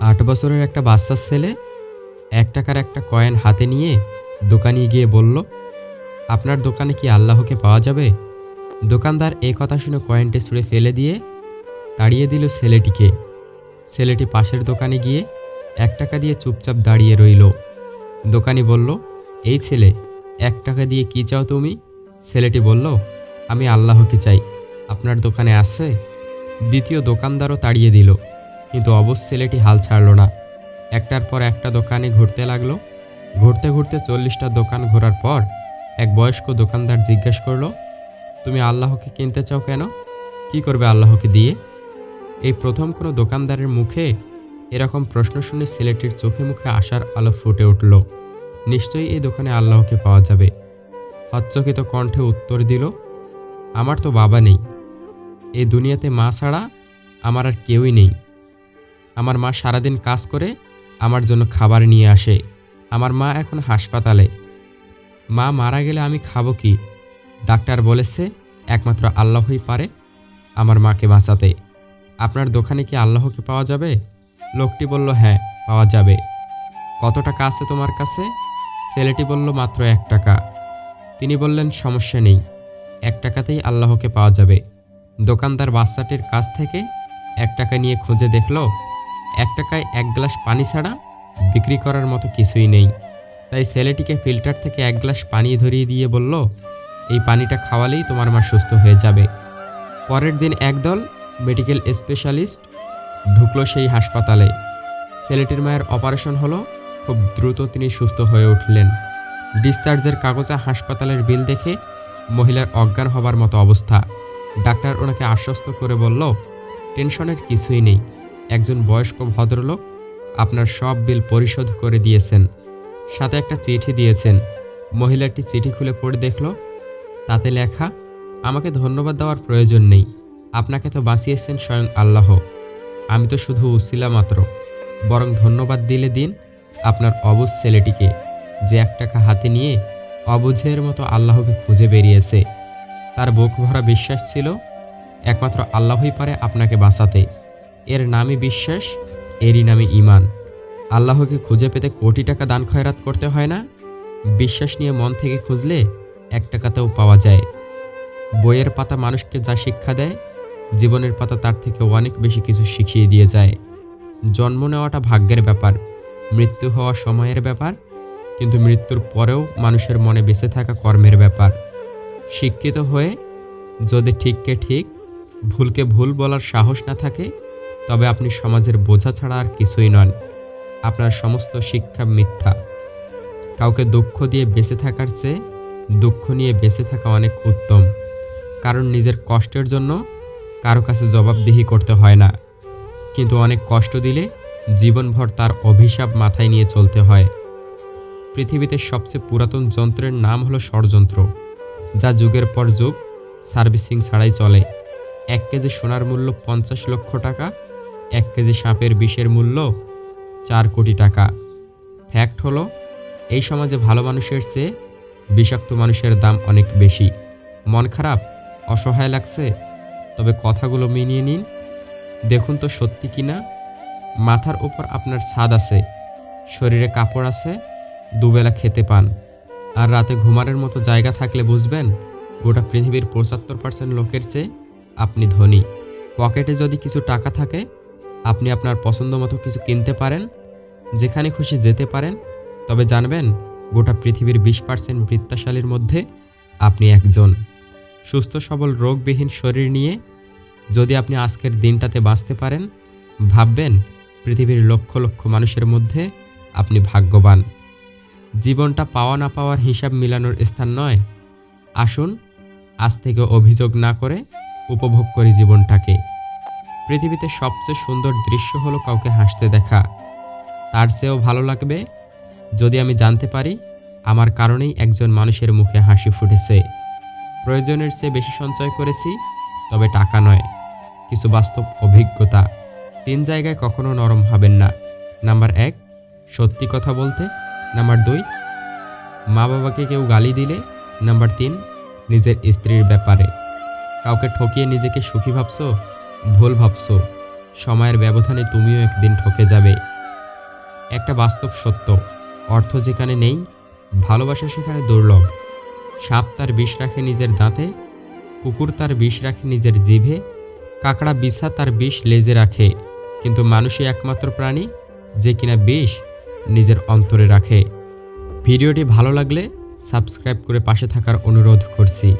আট বছরের একটা বাচ্চার ছেলে এক টাকার একটা কয়েন হাতে নিয়ে দোকানে গিয়ে বলল, আপনার দোকানে কি আল্লাহকে পাওয়া যাবে? দোকানদার এই কথা শুনে কয়েনটি ছুঁড়ে ফেলে দিয়ে তাড়িয়ে দিল ছেলেটিকে। ছেলেটি পাশের দোকানে গিয়ে এক টাকা দিয়ে চুপচাপ দাঁড়িয়ে রইল। দোকানি বলল, এই ছেলে, এক টাকা দিয়ে কি চাও তুমি? ছেলেটি বলল, আমি আল্লাহকে চাই। আপনার দোকানে আছে? দ্বিতীয় দোকানদারও তাড়িয়ে দিল। কিন্তু অবশ্য ছেলেটি হাল ছাড়ল না। একটার পর একটা দোকানে ঘুরতে লাগল। ঘুরতে ঘুরতে চল্লিশটা দোকান ঘোরার পর এক বয়স্ক দোকানদার জিজ্ঞেস করল, তুমি আল্লাহকে কিনতে চাও কেন? কি করবে আল্লাহকে দিয়ে? এই প্রথম কোনো দোকানদারের মুখে এরকম প্রশ্ন শুনে ছেলেটির চোখে মুখে আসার আলো ফুটে উঠল। নিশ্চয়ই এই দোকানে আল্লাহকে পাওয়া যাবে। হচ্চকিত কণ্ঠে উত্তর দিল, আমার তো বাবা নেই। এই দুনিয়াতে মা ছাড়া আমার আর কেউই নেই। আমার মা সারাদিন কাজ করে আমার জন্য খাবার নিয়ে আসে। আমার মা এখন হাসপাতালে। মা মারা গেলে আমি খাব কি? ডাক্তার বলেছে, একমাত্র আল্লাহই পারে আমার মাকে বাঁচাতে। আপনার দোকানে কি আল্লাহকে পাওয়া যাবে? লোকটি বলল হ্যাঁ পাওয়া যাবে। কত টাকা আছে তোমার কাছে? ছেলেটি বলল, মাত্র এক টাকা। তিনি বললেন, সমস্যা নেই। এক টাকাতেই আল্লাহকে পাওয়া যাবে। দোকানদার বাচ্চাটির কাছ থেকে এক টাকা নিয়ে খুঁজে দেখল এক টাকায় এক গ্লাস পানি ছাড়া বিক্রি করার মতো কিছুই নেই। তাই ছেলেটিকে ফিল্টার থেকে এক গ্লাস পানি ধরিয়ে দিয়ে বলল, এই পানিটা খাওয়ালেই তোমার মা সুস্থ হয়ে যাবে। পরের দিন একদল মেডিকেল স্পেশালিস্ট ঢুকলো সেই হাসপাতালে। ছেলেটির মায়ের অপারেশন হলো, খুব দ্রুত তিনি সুস্থ হয়ে উঠলেন। ডিসচার্জের কাগজে হাসপাতালের বিল দেখে মহিলার অজ্ঞান হবার মতো অবস্থা। ডাক্তার ওনাকে আশ্বস্ত করে বলল, টেনশনের কিছুই নেই। একজন বয়স্ক ভদ্রলোক আপনার সব বিল পরিশোধ করে দিয়েছেন। সাথে একটা চিঠি দিয়েছেন। মহিলাটি চিঠি খুলে পড়ে দেখল, তাতে লেখা, আমাকে ধন্যবাদ দেওয়ার প্রয়োজন নেই। আপনাকে তো বাঁচিয়েছেন স্বয়ং আল্লাহ। আমি তো শুধু উসিলা মাত্র। বরং ধন্যবাদ দিলে দিন আপনার অবুজ ছেলেটিকে, যে এক টাকা হাতে নিয়ে অবুঝের মতো আল্লাহকে খুঁজে বেরিয়েছে। তার বুক ভরা বিশ্বাস ছিল, একমাত্র আল্লাহই পারে আপনাকে বাঁচাতে। এর নামই বিশ্বাস, এরই নামে ইমান আল্লাহকে খুঁজে পেতে কোটি টাকা দান খয়রাত করতে হয় না? বিশ্বাস নিয়ে মন থেকে খুঁজলে এক টাকাতেও পাওয়া যায়। বইয়ের পাতা মানুষকে যা শিক্ষা দেয়, জীবনের পাতা তার থেকে অনেক বেশি কিছু শিখিয়ে দিয়ে যায়। জন্ম নেওয়াটা ভাগ্যের ব্যাপার, মৃত্যু হওয়া সময়ের ব্যাপার, কিন্তু মৃত্যুর পরেও মানুষের মনে বেঁচে থাকা কর্মের ব্যাপার। শিক্ষিত হয়ে যদি ঠিককে ঠিক, ভুলকে ভুল বলার সাহস না থাকে তবে আপনি সমাজের বোঝা ছাড়া আর কিছুই নন। আপনার সমস্ত শিক্ষা মিথ্যা। কাউকে দুঃখ দিয়ে বেঁচে থাকার চেয়ে দুঃখ নিয়ে বেঁচে থাকা অনেক উত্তম। কারণ নিজের কষ্টের জন্য কারও কাছে জবাবদিহি করতে হয় না। কিন্তু অনেক কষ্ট দিলে জীবনভর তার অভিশাপ মাথায় নিয়ে চলতে হয়। পৃথিবীতে সবচেয়ে পুরাতন যন্ত্রের নাম হলো ষড়যন্ত্র, যা যুগের পর যুগ সার্ভিসিং ছাড়াই চলে। এক কেজি সোনার মূল্য পঞ্চাশ লক্ষ টাকা এক কেজি সাপের বিষের মূল্য চার কোটি টাকা। ফ্যাক্ট হলো, এই সমাজে ভালো মানুষের চেয়ে বিষাক্ত মানুষের দাম অনেক বেশি। মন খারাপ, অসহায় লাগছে, তবে কথাগুলো মিনিয়ে নিন। দেখুন তো সত্যি কি না মাথার ওপর আপনার ছাদ আছে, শরীরে কাপড় আছে, দুবেলা খেতে পান। আর রাতে ঘুমানোর মতো জায়গা থাকলে বুঝবেন, গোটা পৃথিবীর পঁচাত্তর পার্সেন্ট লোকের চেয়ে আপনি ধনী। পকেটে যদি কিছু টাকা থাকে আপনি আপনার পছন্দ মতো কিছু কিনতে পারেন, যেখানে খুশি যেতে পারেন। তবে জানবেন, গোটা পৃথিবীর বিশ পার্সেন্ট বৃত্তাশালীর মধ্যে আপনি একজন। সুস্থ, সবল, রোগবিহীন শরীর নিয়ে যদি আপনি আজকের দিনটাতে বাঁচতে পারেন, ভাববেন, পৃথিবীর লক্ষ লক্ষ মানুষের মধ্যে আপনি ভাগ্যবান। জীবনটা পাওয়া না পাওয়ার হিসাব মিলানোর স্থান নয়। আসুন, আজ থেকে অভিযোগ না করে উপভোগ করি জীবনটাকে। পৃথিবীতে সবচেয়ে সুন্দর দৃশ্য হলো কাউকে হাসতে দেখা। তার চেয়েও ভালো লাগবে যদি আমি জানতে পারি আমার কারণেই একজন মানুষের মুখে হাসি ফুটেছে। প্রয়োজনের চেয়ে বেশি সঞ্চয় করেছি, তবে টাকা নয়, কিছু বাস্তব অভিজ্ঞতা। তিন জায়গায় কখনো নরম হবেন না। নাম্বার এক, সত্যি কথা বলতে। নাম্বার দুই মা বাবাকে কেউ গালি দিলে। নাম্বার তিন, নিজের স্ত্রীর ব্যাপারে। কাউকে ঠকিয়ে নিজেকে সুখী ভাবছ? ভুল ভাবছ। সময়ের ব্যবধানে তুমিও একদিন ঠকে যাবে। একটা বাস্তব সত্য। অর্থ যেখানে নেই, ভালোবাসা সেখানে দুর্লভ। সাপ তার বিষ রাখে নিজের দাঁতে, কুকুর তার বিষ রাখে নিজের জিভে, কাকড়া বিছা তার বিষ লেজে রাখে। কিন্তু মানুষই একমাত্র প্রাণী, যে কিনা বিষ নিজের অন্তরে রাখে। ভিডিওটি ভালো লাগলে সাবস্ক্রাইব করে পাশে থাকার অনুরোধ করছি।